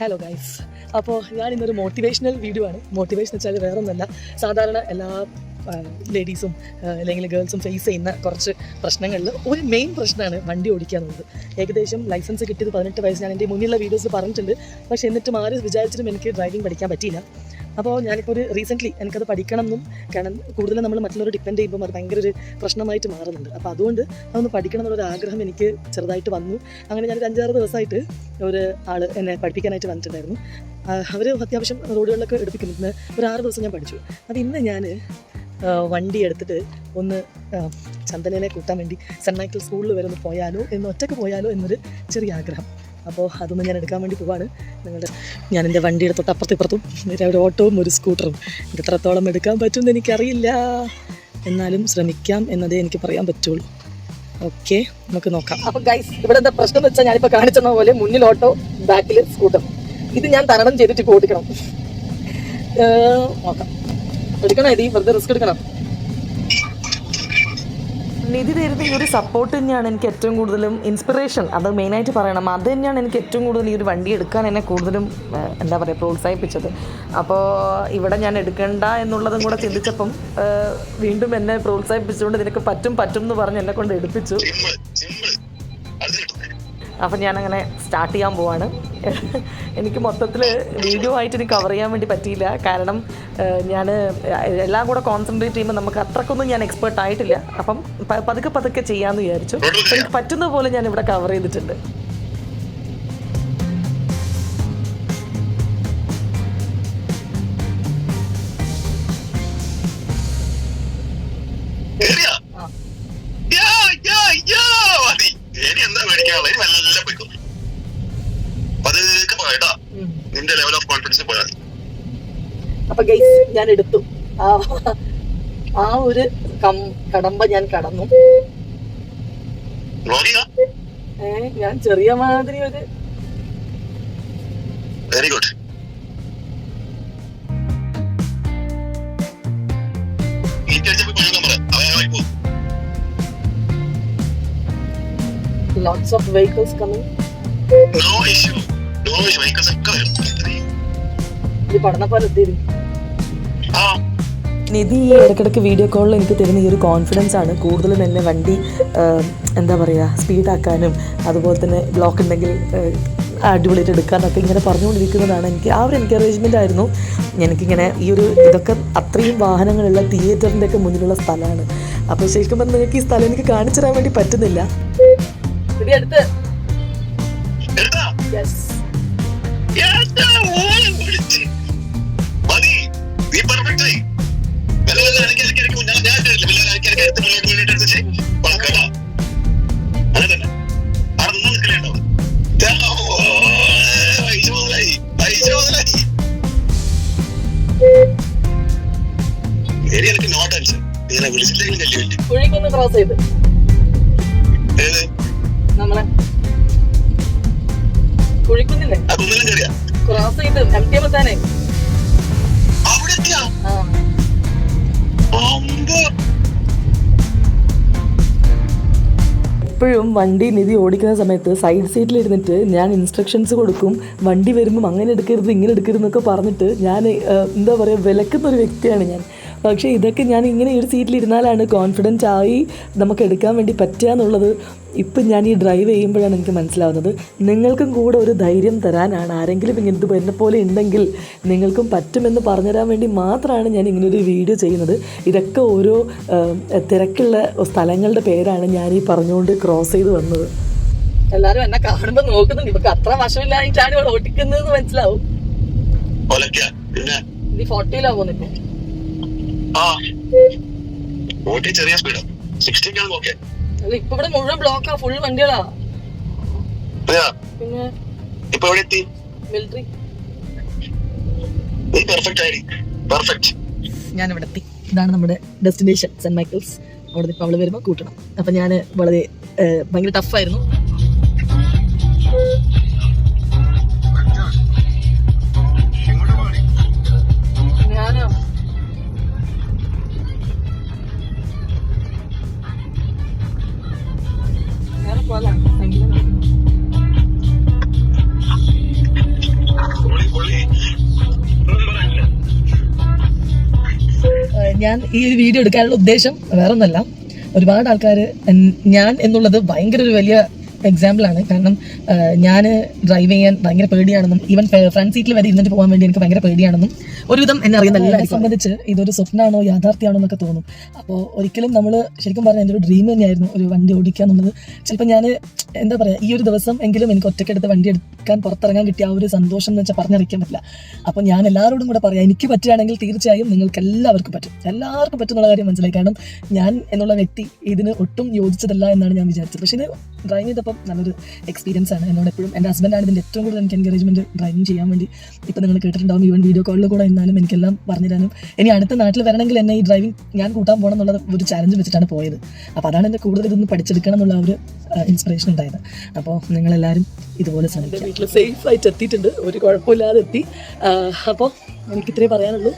Hello guys അപ്പോൾ ഞാൻ ഇന്നൊരു മോട്ടിവേഷണൽ വീഡിയോ ആണ്. മോട്ടിവേഷൻ വെച്ചാൽ വേറെ ഒന്നല്ല സാധാരണ എല്ലാ ലേഡീസും അല്ലെങ്കിൽ ഗേൾസും ഫേസ് ചെയ്യുന്ന കുറച്ച് പ്രശ്നങ്ങളിൽ ഒരു മെയിൻ പ്രശ്നമാണ് വണ്ടി ഓടിക്കുക എന്നുള്ളത്. ഏകദേശം ലൈസൻസ് കിട്ടിയത് പതിനെട്ട് വയസ്സ് ഞാൻ എന്റെ മുന്നിലുള്ള വീഡിയോസ് പറഞ്ഞിട്ടുണ്ട്. പക്ഷേ എന്നിട്ടും ആരും വിചാരിച്ചിട്ടും എനിക്ക് ഡ്രൈവിംഗ് പഠിക്കാൻ പറ്റിയില്ല. അപ്പോൾ ഞാനിപ്പോൾ ഒരു റീസെന്റ്ലി എനിക്കത് പഠിക്കണം എന്നും കാരണം കൂടുതലും നമ്മൾ മറ്റുള്ളവർ ഡിപ്പെൻഡ് ചെയ്യുമ്പോൾ അത് ഭയങ്കര ഒരു പ്രശ്നമായിട്ട് മാറുന്നുണ്ട്. അപ്പോൾ അതുകൊണ്ട് അതൊന്ന് പഠിക്കണം എന്നുള്ളൊരു ആഗ്രഹം എനിക്ക് ചെറുതായിട്ട് വന്നു. അങ്ങനെ ഞാനൊരു അഞ്ചാറ് ദിവസമായിട്ട് ഒരു ആൾ എന്നെ പഠിപ്പിക്കാനായിട്ട് വന്നിട്ടുണ്ടായിരുന്നു. അവർ അത്യാവശ്യം റോഡുകളിലൊക്കെ എടുപ്പിക്കുന്നു. ഒരു ആറ് ദിവസം ഞാൻ പഠിച്ചു. അപ്പോൾ ഇന്ന് ഞാൻ വണ്ടി എടുത്തിട്ട് ഒന്ന് ചന്ദനനെ കൂട്ടാൻ വേണ്ടി സെന്റ് മൈക്കിൾ സ്കൂളിൽ വരെ ഒന്ന് പോയാലോ എന്ന് പോയാലോ എന്നൊരു ചെറിയ ആഗ്രഹം. അപ്പോൾ അതൊന്നും ഞാൻ എടുക്കാൻ വേണ്ടി പോവാണ്. നിങ്ങളുടെ ഞാൻ എന്റെ വണ്ടിയുടെ ഇപ്പുറത്തും ഒരു ഓട്ടോവും ഒരു സ്കൂട്ടറും. എത്രത്തോളം എടുക്കാൻ പറ്റുമെന്ന് എനിക്കറിയില്ല. എന്നാലും ശ്രമിക്കാം എന്നതേ എനിക്ക് പറയാൻ പറ്റുള്ളൂ. ഓക്കെ നമുക്ക് നോക്കാം. അപ്പോൾ ഗൈസ് ഇവിടെ എന്താ പ്രശ്നം എന്ന് വെച്ചാൽ ഞാനിപ്പോൾ കാണിച്ചെന്ന പോലെ മുന്നിൽ ഓട്ടോ ബാക്കിൽ സ്കൂട്ടർ ഇത് ഞാൻ തരണം ചെയ്തിട്ട് ഇപ്പോൾ ഓടിക്കണം. നോക്കാം. എടുക്കണം ഇത്? വെറുതെ റിസ്ക് എടുക്കണം? നിധി തരുന്ന ഈ ഒരു സപ്പോർട്ട് തന്നെയാണ് എനിക്ക് ഏറ്റവും കൂടുതലും ഇൻസ്പിറേഷൻ അത് മെയിനായിട്ട് പറയണം. അത് തന്നെയാണ് എനിക്ക് ഏറ്റവും കൂടുതൽ ഈ ഒരു വണ്ടി എടുക്കാൻ എന്നെ കൂടുതലും എന്താ പറയുക പ്രോത്സാഹിപ്പിച്ചത്. അപ്പോൾ ഇവിടെ ഞാൻ എടുക്കണ്ട എന്നുള്ളതും കൂടെ ചിന്തിച്ചപ്പം വീണ്ടും എന്നെ പ്രോത്സാഹിപ്പിച്ചുകൊണ്ട് നിനക്ക് പറ്റും പറ്റും എന്ന് പറഞ്ഞ് എന്നെ കൊണ്ട് എടുപ്പിച്ചു. അപ്പം ഞാനങ്ങനെ സ്റ്റാർട്ട് ചെയ്യാൻ പോവാണ്. എനിക്ക് മൊത്തത്തിൽ വീഡിയോ ആയിട്ട് എനിക്ക് കവർ ചെയ്യാൻ വേണ്ടി പറ്റിയില്ല. കാരണം ഞാൻ എല്ലാം കൂടെ കോൺസെൻട്രേറ്റ് ചെയ്യുമ്പോൾ നമുക്ക് അത്രക്കൊന്നും ഞാൻ എക്സ്പേർട്ട് ആയിട്ടില്ല. അപ്പം പതുക്കെ പതുക്കെ ചെയ്യാമെന്ന് വിചാരിച്ചു. എനിക്ക് പറ്റുന്ന പോലെ ഞാൻ ഇവിടെ കവർ ചെയ്തിട്ടുണ്ട്. ഞാൻ എടുത്തു ആ ആ ഒരു കടമ്പ ഞാൻ കടന്നു? ഏ ഞാൻ ചെറിയ മാതിരി ഒരു very good Lots of vehicles coming. No issue. No issue. Vehicles are coming. ഇത് പഠന പോലെ എത്തിയത് ആ, നിധി ഈ ഇടയ്ക്കിടയ്ക്ക് വീഡിയോ കോളിൽ എനിക്ക് തരുന്ന ഈ ഒരു കോൺഫിഡൻസ് ആണ്. കൂടുതലും എന്നെ വണ്ടി എന്താ പറയുക സ്പീഡാക്കാനും അതുപോലെ തന്നെ ബ്ലോക്ക് ഉണ്ടെങ്കിൽ അടിപൊളിയായിട്ട് എടുക്കാനൊക്കെ ഇങ്ങനെ പറഞ്ഞുകൊണ്ടിരിക്കുന്നതാണ് എനിക്ക്. ആ ഒരു എൻകറേജ്മെന്റ് ആയിരുന്നു. എനിക്കിങ്ങനെ ഈ ഒരു ഇതൊക്കെ അത്രയും വാഹനങ്ങളുള്ള തിയേറ്ററിന്റെ ഒക്കെ മുന്നിലുള്ള സ്ഥലമാണ്. അപ്പോൾ ശരിക്കും പറഞ്ഞാൽ നിങ്ങൾക്ക് ഈ സ്ഥലം എനിക്ക് കാണിച്ചു തരാൻ വേണ്ടി പറ്റുന്നില്ല. യെസ് ക്രോസ് ചെയ്ത്? നമ്മളെ. കുഴിക്കുന്നില്ലേ? ക്രോസ് ചെയ്ത് എം ടി എത്തിയാ? എപ്പോഴും വണ്ടി നിധി ഓടിക്കുന്ന സമയത്ത് സൈഡ് സീറ്റിൽ ഇരുന്നിട്ട് ഞാൻ ഇൻസ്ട്രക്ഷൻസ് കൊടുക്കും. വണ്ടി വരുമ്പം അങ്ങനെ എടുക്കരുത് ഇങ്ങനെ എടുക്കരുത് എന്നൊക്കെ പറഞ്ഞിട്ട് ഞാൻ എന്താ പറയുക വിലക്കുന്ന ഒരു വ്യക്തിയാണ് ഞാൻ. പക്ഷേ ഇതൊക്കെ ഞാൻ ഇങ്ങനെ ഈ ഒരു സീറ്റിലിരുന്നാലാണ് കോൺഫിഡന്റ് ആയി നമുക്ക് എടുക്കാൻ വേണ്ടി പറ്റുക എന്നുള്ളത് ഇപ്പം ഞാൻ ഈ ഡ്രൈവ് ചെയ്യുമ്പോഴാണ് എനിക്ക് മനസ്സിലാവുന്നത്. നിങ്ങൾക്കും കൂടെ ഒരു ധൈര്യം തരാനാണ്. ആരെങ്കിലും ഇങ്ങനെ ഇത് എന്നെ പോലെ ഉണ്ടെങ്കിൽ നിങ്ങൾക്കും പറ്റുമെന്ന് പറഞ്ഞുതരാൻ വേണ്ടി മാത്രമാണ് ഞാൻ ഇങ്ങനൊരു വീഡിയോ ചെയ്യുന്നത്. ഇതൊക്കെ ഓരോ തിരക്കുള്ള സ്ഥലങ്ങളുടെ പേരാണ് ഞാൻ ഈ പറഞ്ഞുകൊണ്ട് ക്രോസ് ചെയ്ത് വന്നത്. എല്ലാരും എന്നെ കാണുമ്പോ നോക്കുന്നുണ്ട് ഇവക്ക് അത്ര വശമില്ലായിട്ടാണ് ഇവിടെ ഓടിക്കുന്നത് മനസ്സിലാവും. നീ ഫോർട്ടിയിലാ പോകുന്നിപ്പോ ആ. ഓട്ടി ചെറിയ സ്പീഡ് സിക്സ്റ്റിക്കാണ് ഓക്കെ അല്ല ഇപ്പൊ ഇവിടെ മുഴുവൻ ബ്ലോക്കാ ഫുൾ വണ്ടികളാ. പിന്നെ? ഇപ്പൊ എവിടെ എത്തി? മിലിറ്ററി നീ പെർഫെക്റ്റ് ആയി. പെർഫെക്റ്റ് ഞാൻ ഇവിടെ എത്തി. ഇതാണ് നമ്മുടെ ഡെസ്റ്റിനേഷൻ സെന്റ് മൈക്കിൾസ് അവിടെ നിന്ന് ഇപ്പൊ അവൾ വരുമ്പോ കൂട്ടണം. അപ്പൊ ഞാൻ വളരെ ഭയങ്കര ടഫായിരുന്നു ഞാൻ ഈ ഒരു വീഡിയോ എടുക്കാനുള്ള ഉദ്ദേശം വേറൊന്നല്ല. ഒരുപാട് ആൾക്കാർ ഞാൻ എന്നുള്ളത് ഭയങ്കര ഒരു വലിയ എക്സാമ്പിളാണ് കാരണം ഞാൻ ഡ്രൈവ് ചെയ്യാൻ ഭയങ്കര പേടിയാണെന്നും ഈവൻ ഫ്രണ്ട് സീറ്റിൽ വരെ ഇരുന്നിട്ട് പോകാൻ വേണ്ടി എനിക്ക് ഭയങ്കര പേടിയാണെന്നും ഒരുവിധം എന്നെ അറിയുന്ന സംബന്ധിച്ച് ഇതൊരു സ്വപ്നമാണോ യാഥാർത്ഥ്യമാണോ എന്നൊക്കെ തോന്നും. അപ്പോൾ ഒരിക്കലും നമ്മൾ ശരിക്കും പറഞ്ഞാൽ എന്റെ ഒരു ഡ്രീം തന്നെയായിരുന്നു ഒരു വണ്ടി ഓടിക്കുക എന്നുള്ളത്. ചിലപ്പോൾ ഞാൻ എന്താ പറയുക ഈ ഒരു ദിവസം എങ്കിലും എനിക്ക് ഒറ്റയ്ക്കെടുത്ത് വണ്ടി എടുക്കാൻ പുറത്തിറങ്ങാൻ കിട്ടിയ ആ ഒരു സന്തോഷം എന്ന് വെച്ചാൽ പറഞ്ഞറിയിക്കാൻ പറ്റില്ല. അപ്പോൾ ഞാൻ എല്ലാവരോടും കൂടെ പറയാം എനിക്ക് പറ്റുകയാണെങ്കിൽ തീർച്ചയായും നിങ്ങൾക്ക് എല്ലാവർക്കും പറ്റും. എല്ലാവർക്കും പറ്റുന്നുള്ള കാര്യം മനസ്സിലായി. കാരണം ഞാൻ എന്നുള്ള വ്യക്തി ഇതിന് ഒട്ടും യോജിച്ചതല്ല എന്നാണ് ഞാൻ വിചാരിച്ചത്. പക്ഷേ ഇത് ഡ്രൈവ് ചെയ്തപ്പം നല്ലൊരു എക്സ്പീരിയൻസ് ആണ്. എന്നോട് എപ്പോഴും എന്റെ ഹസ്ബൻഡാണ് ഇതിന്റെ ഏറ്റവും കൂടുതൽ എനിക്ക് എൻകറേജ്മെന്റ് ഡ്രൈവിംഗ് ചെയ്യാൻ വേണ്ടി ഇപ്പം നിങ്ങൾ കേട്ടിട്ടുണ്ടാവും. ഈവൻ വീഡിയോ കോളിൽ കൂടെ എന്നാലും എനിക്കെല്ലാം പറഞ്ഞു പറഞ്ഞുതരാനും. ഇനി അടുത്ത നാട്ടിൽ വരണമെങ്കിൽ എന്നെ ഈ ഡ്രൈവിംഗ് ഞാൻ കൂട്ടാൻ പോകണം എന്നുള്ള ഒരു ചാലഞ്ച് വെച്ചിട്ടാണ് പോയത്. അപ്പോൾ അതാണ് എന്റെ കൂടുതൽ ഇതൊന്ന് പഠിച്ചെടുക്കണം എന്നുള്ള ഒരു ഇൻസ്പിറേഷൻ ഉണ്ടായത്. അപ്പോൾ നിങ്ങളെല്ലാവരും ഇതുപോലെ ശ്രമിക്കുക. വീട്ടിൽ സേഫ് ആയിട്ട് എത്തിയിട്ടുണ്ട്. ഒരു കുഴപ്പമില്ലാതെ എത്തി. അപ്പോൾ എനിക്ക് ഇത്രേ പറയാനുള്ളൂ.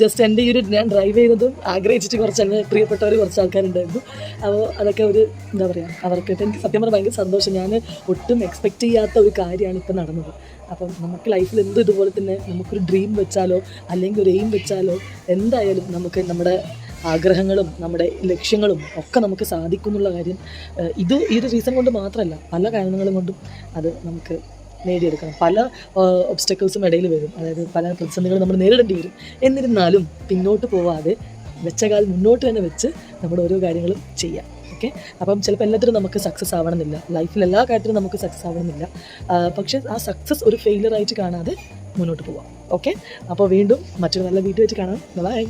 ജസ്റ്റ് എന്റെ ഈ ഒരു ഞാൻ ഡ്രൈവ് ചെയ്തതും ആഗ്രഹിച്ചിട്ട് കുറച്ച് എന്നെ പ്രിയപ്പെട്ടവർ കുറച്ച് ആൾക്കാരുണ്ടായിരുന്നു. അപ്പോൾ അതൊക്കെ ഒരു എന്താ പറയുക അവർക്ക് ഇപ്പം എനിക്ക് സത്യം പറഞ്ഞാൽ ഭയങ്കര സന്തോഷം. ഞാൻ ഒട്ടും എക്സ്പെക്റ്റ് ചെയ്യാത്ത ഒരു കാര്യമാണ് ഇപ്പം നടന്നത്. അപ്പം നമുക്ക് ലൈഫിൽ എന്ത് ഇതുപോലെ തന്നെ നമുക്കൊരു ഡ്രീം വെച്ചാലോ അല്ലെങ്കിൽ ഒരു എയിം വെച്ചാലോ എന്തായാലും നമുക്ക് നമ്മുടെ ആഗ്രഹങ്ങളും നമ്മുടെ ലക്ഷ്യങ്ങളും ഒക്കെ നമുക്ക് സാധിക്കും എന്നുള്ള കാര്യം ഇത് ഈ ഒരു റീസൺ കൊണ്ട് മാത്രമല്ല പല കാരണങ്ങളും കൊണ്ടും അത് നമുക്ക് നേടിയെടുക്കണം. പല ഒബ്സ്റ്റക്കിൾസും ഇടയിൽ വരും. അതായത് പല പ്രതിസന്ധികളും നമ്മൾ നേരിടേണ്ടി വരും. എന്നിരുന്നാലും പിന്നോട്ട് പോവാതെ വെച്ച കാൽ മുന്നോട്ട് തന്നെ വെച്ച് നമ്മുടെ ഓരോ കാര്യങ്ങളും ചെയ്യാം. ഓക്കെ? അപ്പം ചിലപ്പോൾ എല്ലാത്തിനും നമുക്ക് സക്സസ് ആവണമെന്നില്ല. ലൈഫിൽ എല്ലാ കാര്യത്തിലും നമുക്ക് സക്സസ് ആവണമെന്നില്ല. പക്ഷേ ആ സക്സസ് ഒരു ഫെയിലിയർ ആയിട്ട് കാണാതെ മുന്നോട്ട് പോവാം. ഓക്കെ? അപ്പോൾ വീണ്ടും മറ്റൊരു നല്ല വീഡിയോ വെച്ച് കാണാം. ബൈ